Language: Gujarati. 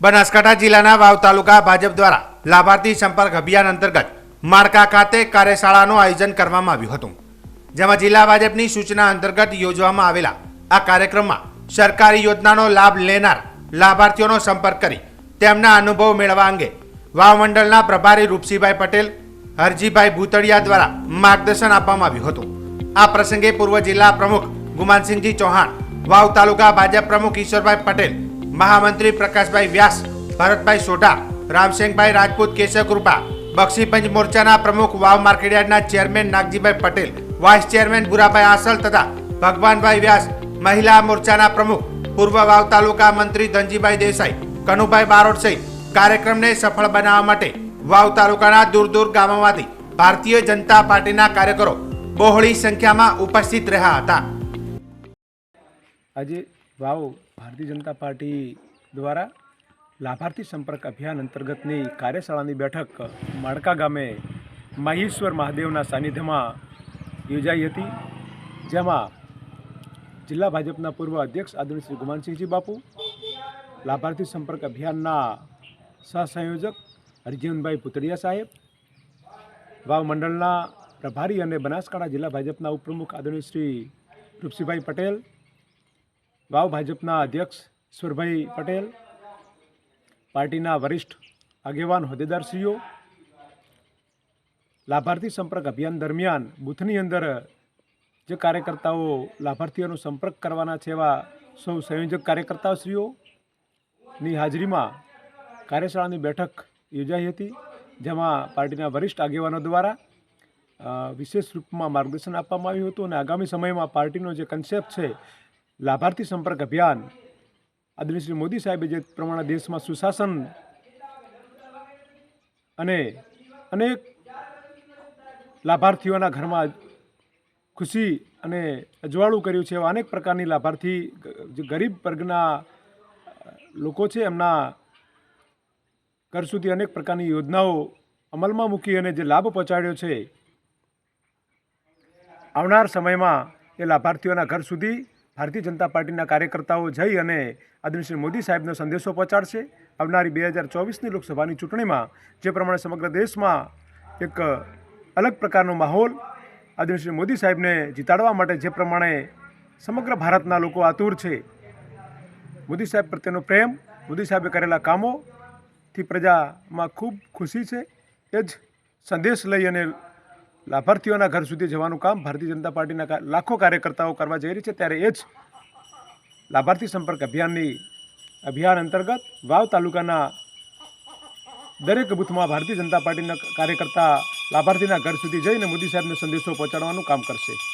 બનાસકાંઠા જિલ્લાના વાવ તાલુકા ભાજપ દ્વારા લાભાર્થી સંપર્ક અભિયાન અંતર્ગત માળકા ખાતે કાર્યશાળાનું આયોજન કરવામાં આવ્યું હતું. જેમાં જિલ્લા ભાજપની સૂચના અંતર્ગત યોજવામાં આવેલા આ કાર્યક્રમમાં સરકારી યોજનાનો લાભ લેનાર લાભાર્થીઓનો સંપર્ક કરી તેમના અનુભવ મેળવવા અંગે વાવ મંડળના પ્રભારી રૂપસિંહભાઈ પટેલ, હરજીભાઈ ભૂતળિયા દ્વારા માર્ગદર્શન આપવામાં આવ્યું હતું. આ પ્રસંગે પૂર્વ જિલ્લા પ્રમુખ ગુમાનસિંહજી ચૌહાણ, વાવ તાલુકા ભાજપ પ્રમુખ ઈશ્વરભાઈ પટેલ મહામંત્રી પ્રકાશભાઈ વ્યાસ, ભરતભાઈ સોઢા રામસિંહભાઈ રાજપૂત, કેશવ કૃપા, બક્ષીપંચ મોરચાના પ્રમુખ Vav માર્કેટયાર્ડના chairman Nagjibhai Patel, vice chairman Bhurabhai Asal તથા ભગવાનભાઈ વ્યાસ, મહિલા મોરચાના પ્રમુખ, પૂર્વ વાવ તાલુકા મંત્રી ધનજીભાઈ દેસાઈ, કનુભાઈ બારોટ સહિત કાર્યક્રમને સફળ બનાવવા માટે વાવ તાલુકાના દૂર દૂર ગામોમાંથી ભારતીય જનતા પાર્ટીના કાર્યકરો બહોળી સંખ્યામાં ઉપસ્થિત રહ્યા હતા. આજે વાવ ભારતીય જનતા પાર્ટી દ્વારા લાભાર્થી સંપર્ક અભિયાન અંતર્ગતની કાર્યશાળાની બેઠક માળકા ગામે માહેશ્વર મહાદેવના સાનિધ્યમાં યોજાઈ હતી, જેમાં જિલ્લા ભાજપના પૂર્વ અધ્યક્ષ આદરણીય શ્રી ગુમાનસિંહજી બાપુ, લાભાર્થી સંપર્ક અભિયાનના સહસંયોજક હરજીવનભાઈ પુતળિયા સાહેબ, વાવ મંડળના પ્રભારી અને બનાસકાંઠા જિલ્લા ભાજપના ઉપપ્રમુખ આદરણીય શ્રી રૂપસિંહભાઈ પટેલ વાવ ભાજપના અધ્યક્ષ ઈશ્વરભાઈ પટેલ, પાર્ટીના વરિષ્ઠ આગેવાન હોદ્દેદારશ્રીઓ, લાભાર્થી સંપર્ક અભિયાન દરમિયાન બૂથની અંદર જે કાર્યકર્તાઓ લાભાર્થીઓનો સંપર્ક કરવાના છે એવા સૌ સંયોજક કાર્યકર્તાશ્રીઓની હાજરીમાં કાર્યશાળાની બેઠક યોજાઈ હતી, જેમાં પાર્ટીના વરિષ્ઠ આગેવાનો દ્વારા વિશેષ રૂપમાં માર્ગદર્શન આપવામાં આવ્યું હતું અને આગામી સમયમાં પાર્ટીનો જે કન્સેપ્ટ છે લાભાર્થી સંપર્ક અભિયાન. આદરણીય શ્રી મોદી સાહેબે જે પ્રમાણે દેશમાં સુશાસન અને અનેક લાભાર્થીઓના ઘરમાં ખુશી અને અજવાળું કર્યું છે એવા અનેક પ્રકારની લાભાર્થી જે ગરીબ વર્ગના લોકો છે, એમના ઘર સુધી અનેક પ્રકારની યોજનાઓ અમલમાં મૂકી અને જે લાભ પહોંચાડ્યો છે, આવનાર સમયમાં એ લાભાર્થીઓના ઘર સુધી ભારતીય જનતા પાર્ટીના કાર્યકર્તાઓ જઈ અને આદરણીય મોદી સાહેબનો સંદેશો પહોંચાડશે. આવનારી બે હજાર ચોવીસની લોકસભાની ચૂંટણીમાં જે પ્રમાણે સમગ્ર દેશમાં એક અલગ પ્રકારનો માહોલ આદરણીય શ્રી મોદી સાહેબને જીતાડવા માટે જે પ્રમાણે સમગ્ર ભારતના લોકો આતુર છે. મોદી સાહેબ પ્રત્યેનો પ્રેમ, મોદી સાહેબે કરેલા કામોથી પ્રજામાં ખૂબ ખુશી છે. એ જ સંદેશ લઈ અને લાભાર્થીઓના ઘર સુધી જવાનું કામ ભારતીય જનતા પાર્ટીના લાખો કાર્યકર્તાઓ કરવા જઈ રહી છે. ત્યારે એ જ લાભાર્થી સંપર્ક અભિયાનની અભિયાન અંતર્ગત વાવ તાલુકાના દરેક બૂથમાં ભારતીય જનતા પાર્ટીના કાર્યકર્તા લાભાર્થીના ઘર સુધી જઈને મોદી સાહેબનો સંદેશો પહોંચાડવાનું કામ કરશે.